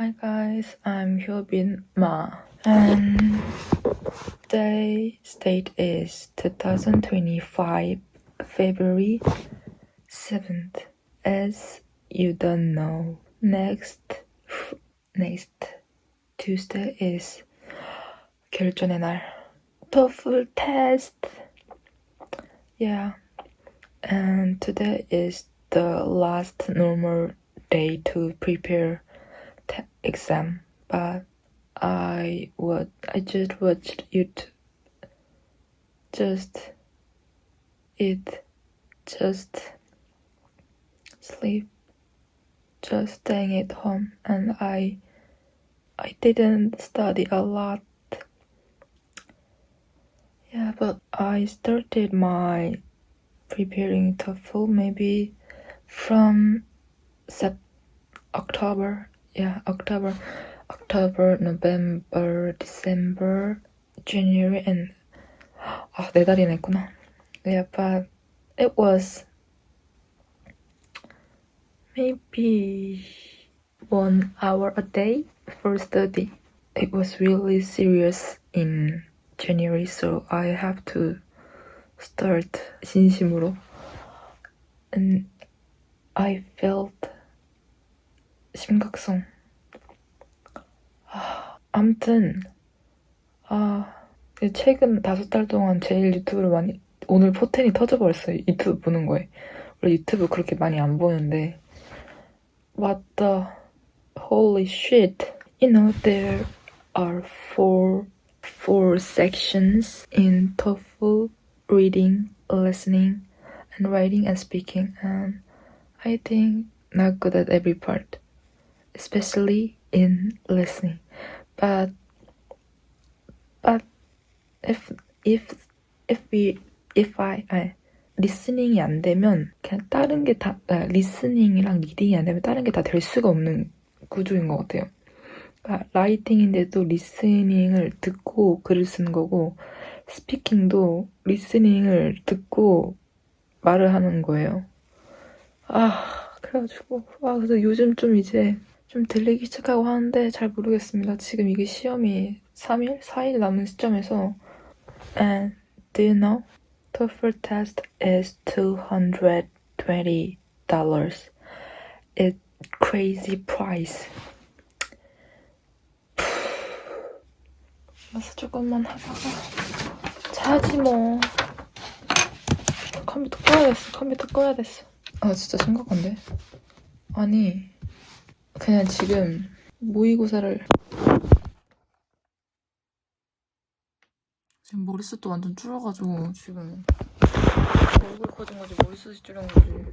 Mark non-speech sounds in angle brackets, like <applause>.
Hi guys, I'm Hyobin Ma, and today's date is 2025 February 7th. As you don't know, next next Tuesday is 결전의 날. TOEFL test. Yeah, and today is the last normal day to prepare te- exam, but I would I just watched YouTube. Just eat, just sleep, just staying at home, and I I didn't study a lot. Yeah, but I started my preparing TOEFL maybe from Sep- October Yeah, October, October, November, December, January, and 아, 네 달이나 했구나. Yeah, but it was maybe one hour a day for study. It was really serious in January, so I have to start 진심으로. And I felt 심각성. 아, 암튼 아 최근 다섯 달 동안 제일 유튜브를 많이 오늘 포텐이 터져버렸어요. 유튜브 보는 거에. 원래 유튜브 그렇게 많이 안 보는데 the holy shit. You know there are four four sections in TOEFL reading, listening, and writing and speaking and I think not good at every part, especially in listening. But but if if if we if I, I 리스닝이 안 되면 그냥 다른 게다 리스닝이랑 리딩이 안 되면 다른 게 다 될 수가 없는 구조인 것 같아요. 그러니까 라이팅인데도 리스닝을 듣고 글을 쓰는 거고 스피킹도 리스닝을 듣고 말을 하는 거예요. 아 그래가지고 아 그래서 요즘 좀 이제 좀 들리기 시작하고 하는데 잘 모르겠습니다. 지금 이게 시험이 3일, 4일 남은 시점에서 and do you know TOEFL test is $220 It's crazy price. <sighs> 그래서 조금만 하다가 자지 뭐. 컴퓨터 꺼야 됐어. 컴퓨터 꺼야 됐어. 아 진짜 심각한데? 아니 그냥 지금 모의고사를 지금 머리숱도 완전 줄어가지고. 지금 얼굴 커진 거지 머리숱이 줄은 거지